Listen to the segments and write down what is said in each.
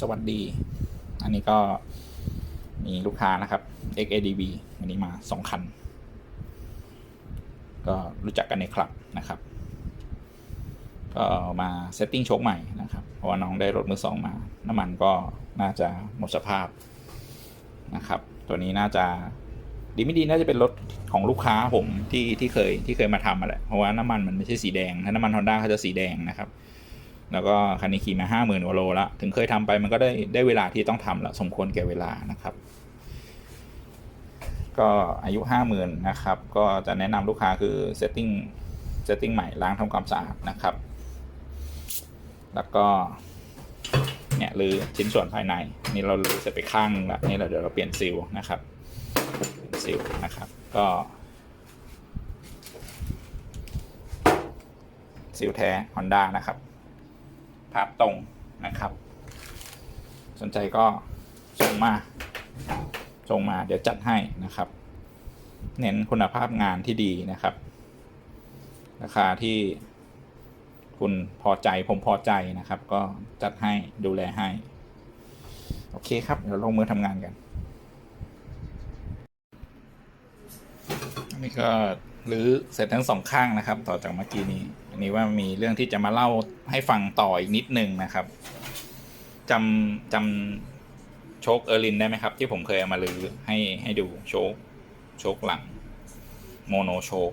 สวัสดี อันนี้ก็มีลูกค้านะครับ XADV อันนี้มาสองคัน ก็รู้จักกันในคลับนะครับ ก็มาเซตติ้งโชคใหม่นะครับ เพราะว่าน้องได้รถมือสองมา น้ำมันก็น่าจะหมดสภาพนะครับ ตัวนี้น่าจะดีไม่ดีน่าจะเป็นรถของลูกค้าผมที่ที่เคยที่เคยมาทำมาแหละเพราะว่าน้ำมันมันไม่ใช่สีแดงถ้าน้ำมันฮอนด้าเขาจะสีแดงนะครับ แล้วก็คันนี้ขี่มาห้าหมื่นกว่าโลละถึงเคยทำไปมันก็ได้ได้เวลาที่ต้องทำละสมควรแก่เวลานะครับก็อายุห้าหมื่นนะครับ ก็จะแนะนำลูกค้าคือเซตติ้งเซตติ้งใหม่ล้างทำความสะอาดนะครับ แล้วก็ เนี่ยหรือชิ้นส่วนภายใน นี่เราลื้อเสร็จไปข้างละนี่เราเดี๋ยวเราเปลี่ยนซีลนะครับเปลี่ยนซีลนะครับ ก็ซีลแท้ Honda นะครับ ภาพตรงนะครับ สนใจก็ส่งมาส่งมาเดี๋ยวจัดให้นะครับ เน้นคุณภาพงานที่ดีนะครับ ราคาที่คุณพอใจผมพอใจนะครับ ก็จัดให้ดูแลให้ โอเคครับ เดี๋ยวลงมือทำงานกันอันนี้ หรือเสร็จทั้งสองข้างนะครับ ต่อจากเมื่อกี้นี้อันนี้ว่ามีเรื่องที่จะมาเล่าให้ฟังต่ออีกนิดนึงนะครับจำจำโชคเออร์ลินได้ไหมครับ ที่ผมเคยเอามาลือให้ให้ดูโชคโชคหลังโมโนโชค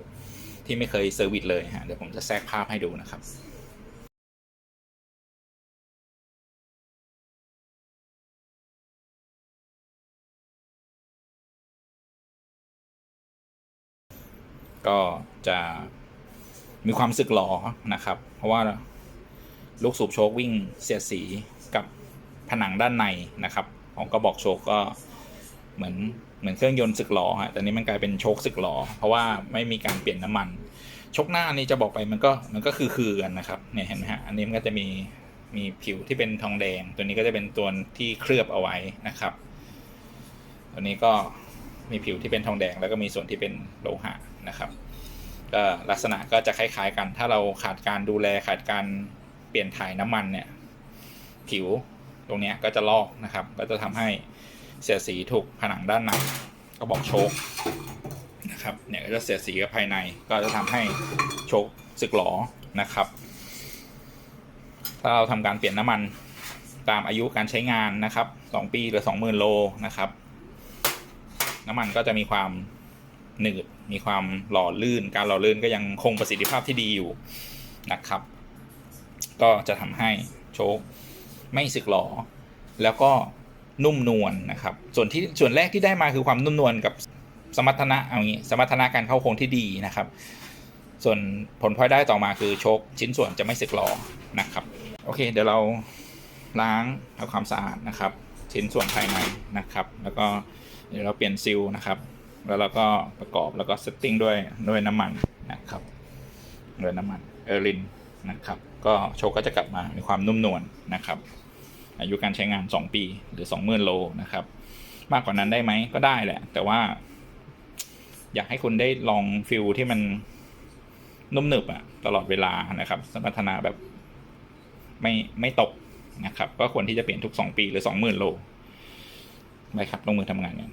ที่ไม่เคยเซอร์วิสเลยฮะเดี๋ยวผมจะแทรกภาพให้ดูนะครับ ก็จะมีความสึกหลอนะครับ เพราะว่าลูกสูบโชควิ่งเสียดสีกับผนังด้านในนะครับ ของกระบอกโชคก็เหมือนเหมือนเครื่องยนต์สึกหลอฮะแต่นี้มันกลายเป็นโชคสึกหลอเพราะว่าไม่มีการเปลี่ยนน้ำมันโชคหน้านี่จะบอกไปมันก็มันก็คือคือกันนะครับเนี่ยเห็นไหมฮะอันนี้มันก็จะมีมีผิวที่เป็นทองแดง ตัวนี้ก็จะเป็นตัวที่เคลือบเอาไว้นะครับ ตัวนี้ก็มีผิวที่เป็นทองแดงแล้วก็มีส่วนที่เป็นโลหะ นะครับก็ลักษณะก็จะคล้าย ๆ กัน ถ้าเราขาดการดูแลขาดการเปลี่ยนถ่ายน้ำมันเนี่ย ผิวตรงนี้ก็จะลอกนะครับ ก็จะทำให้เสียสีถูกผนังด้านในก็บอกโชคนะครับเนี่ยก็จะเสียสีกับภายในก็จะทำให้โชคสึกหรอนะครับ ถ้าเราทำการเปลี่ยนน้ำมันตามอายุการใช้งานนะครับ 2 ปีหรือ 20,000 โลนะครับ น้ำมันก็จะมีความ หนืดมีความหล่อลื่น การหล่อลื่นก็ยังคงประสิทธิภาพที่ดีอยู่นะครับ ก็จะทำให้โชคไม่สึกหลอแล้วก็นุ่มนวลนะครับ ส่วนที่ส่วนแรกที่ได้มาคือความนุ่มนวลกับสมรรถนะเอางี้สมรรถนะการเข้าโค้งที่ดีนะครับ ส่วนผลพลอยได้ต่อมาคือโชคชิ้นส่วนจะไม่สึกหลอนะครับ โอเค เดี๋ยวเราล้างทำความสะอาดนะครับ ชิ้นส่วนภายในนะครับ แล้วก็เดี๋ยวเราเปลี่ยนซิลนะครับ แล้วเราก็ประกอบแล้วก็เซตติ้งด้วยด้วยน้ำมันนะครับด้วยน้ำมันเออรินนะครับ ก็โชคก็จะกลับมามีความนุ่มนวลนะครับ อายุการใช้งาน 2 ปีหรือ 20,000 โลนะครับ มากกว่านั้นได้ไหมก็ได้แหละ แต่ว่า อยากให้คุณได้ลองฟิลที่มันนุ่มหนึบอะตลอดเวลานะครับสมรรถนะแบบไม่ไม่ตกนะครับ ก็ควรที่จะเปลี่ยนทุก 2 ปีหรือ 20,000 โลไปครับลงมือทำงานกัน